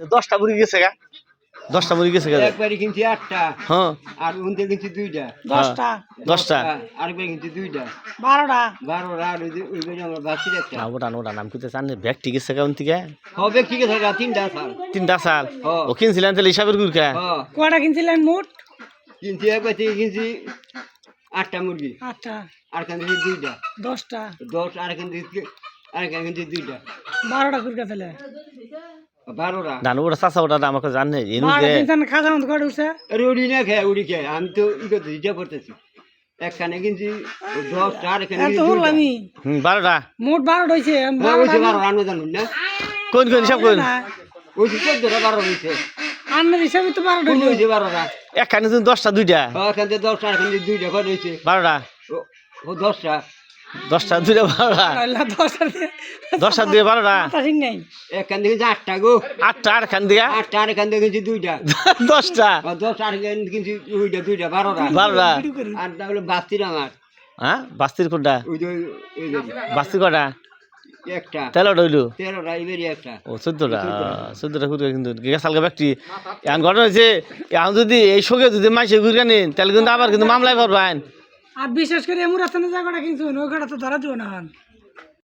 দশটা মুরগি গেছে গা। দশটা মুরগি গেছে কিনছি আটটা। হ্যাঁ। আর উনতে কিনছি দুইটা। দশটা। দশটা। আরেকবার কিনছি দুইটা। বারোটা। বারোটা আর ওই যে- ওই যে আমার বাসির একটা না ওটা না, ওটা নাম কিনতে চান ব্যাগ ঠিক আছে কেমন থেকে? হবে ঠিক আছে গা, তিনটা সাল। তিনটা সাল? হ্যাঁ। ও কিনছিলেন তাহলে হিসাবের গুরকা হ্যাঁ। কয়টা কিনছিলেন মোট? কিনছি একবার থেকে কিনছি আটটা মুরগি। আটটা। আর এখান থেকে দুইটা। দশটা। দশ আর এখান আর এখান দুইটা। বারোটা ফেলে ওটা চাষা ওটা আমাকে জানে উড়ি না খেয়ে উড়ি খেয়ে। আমি তো করতেছি। একখানে কিনছি দশটা আর এখানে দুইটা। আমি। হুম বারোটা। মোট বারোটা হয়েছে আমি হ্যাঁ, বারোটা ওইছে বারো রান্না জানুন না? কোন কোন হিসাব কোন? না ওইছে চোদ্দটা বারো হয়েছে আন্নার হিসাবে তো বারোটা হয়েছে বারোটা? একখানে তুমি দশটা দুইটা। হ্যাঁ, এখান থেকে দশটা আর দুইটা কত হয়েছে বারোটা। দশটা। দশটা দুইটা বারোটা। দশটা দিয়ে দশটা বারোটা। মাথা ঠিক নাই। এখান থেকে কিনছি আটটা গো। আটটা আর খান দিয়া আটটা আর এখান থেকে কিনছি দুইটা। দশটা। দশটা আর এখান কিনছি দুইটা দুইটা বারোটা। বারোটা। আর তাহলে বাস্তির আমার। হ্যাঁ? বাস্তির কোনটা? ওই যে ওই বাস্তি কটা? একটা। তেলো ডইলু তেরোটা এবারই একটা। ও চোদ্দটা। চোদ্দটা। কুড়ি কিন্তু গেছালকা ব্যক্তি। এখন ঘটনা হয়েছে এখন যদি এই শোকে যদি মাইসে ঘুরে নিন তাহলে কিন্তু আবার কিন্তু মামলায় পারবেন আর বিশেষ করে এমন রাস্তা জায়গাটা কিনছো ওই ঘাটা তো ধরা দিও না। হন